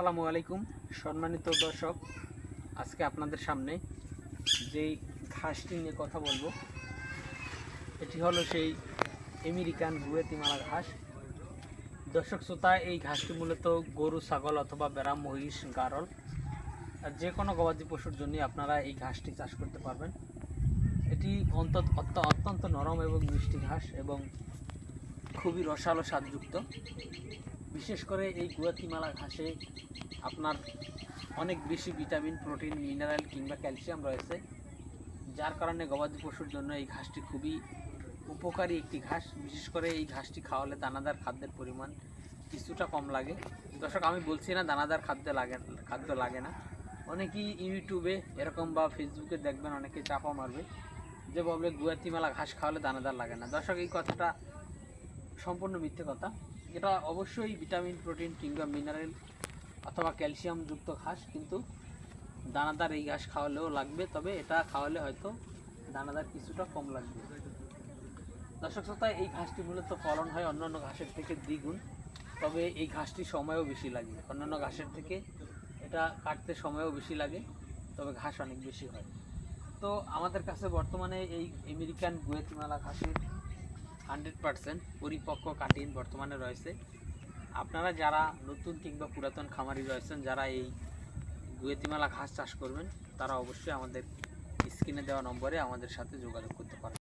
আসসালামু আলাইকুম, সম্মানিত দর্শক। আজকে আপনাদের সামনে যেই ঘাসটি নিয়ে কথা বলব, এটি হলো সেই আমেরিকান গুয়েতিমালা ঘাস দর্শক শ্রোতা, এই ঘাসটি মূলত গরু, ছাগল অথবা বেড়া মহিষ, গারল, আর যে কোনো গবাদি পশুর জন্য আপনারা এই ঘাসটি চাষ করতে পারবেন। এটি অন্তত অত্যন্ত নরম এবং মিষ্টি ঘাস এবং খুবই রসালো স্বাদযুক্ত। বিশেষ করে এই গুয়াতিমালা ঘাসে আপনার অনেক বেশি ভিটামিন, প্রোটিন, মিনারেল কিংবা ক্যালসিয়াম রয়েছে, যার কারণে গবাদি পশুর জন্য এই ঘাসটি খুবই উপকারী একটি ঘাস। বিশেষ করে এই ঘাসটি খাওয়ালে দানাদার খাদ্যের পরিমাণ কিছুটা কম লাগে। দর্শক, আমি বলছি না দানাদার খাদ্য লাগে খাদ্য লাগে না। অনেকেই ইউটিউবে এরকম বা ফেসবুকে দেখবেন, অনেকে চাপা মারবে যে বলবে গুয়াতিমালা ঘাস খাওয়ালে দানাদার লাগে না। দর্শক, এই কথাটা সম্পূর্ণ মিথ্যে কথা। এটা অবশ্যই ভিটামিন প্রোটিন কিংবা মিনারেল অথবা ক্যালসিয়াম যুক্ত ঘাস, কিন্তু দানাদার এই ঘাস খাওয়ালেও লাগবে, তবে এটা খাওয়ালে হয়তো দানাদার কিছুটা কম লাগবে। দর্শক শ্রোতা, এই ঘাসটি মূলত ফলন হয় অন্যান্য ঘাসের থেকে দ্বিগুণ, তবে এই ঘাসটি সময়ও বেশি লাগে। অন্যান্য ঘাসের থেকে এটা কাটতে সময়ও বেশি লাগে, তবে ঘাস অনেক বেশি হয়। তো আমাদের কাছে বর্তমানে এই আমেরিকান গুয়েতিমালা ঘাসের হান্ড্রেড পার্সেন্ট পরিপক্ক কাটিন বর্তমানে রয়েছে। আপনারা যারা নতুন কিংবা পুরাতন খামারি রয়েছেন, যারা এই গুয়েতিমালা ঘাস চাষ করবেন, তারা অবশ্যই আমাদের স্ক্রিনে দেওয়া নম্বরে আমাদের সাথে যোগাযোগ করতে পারেন।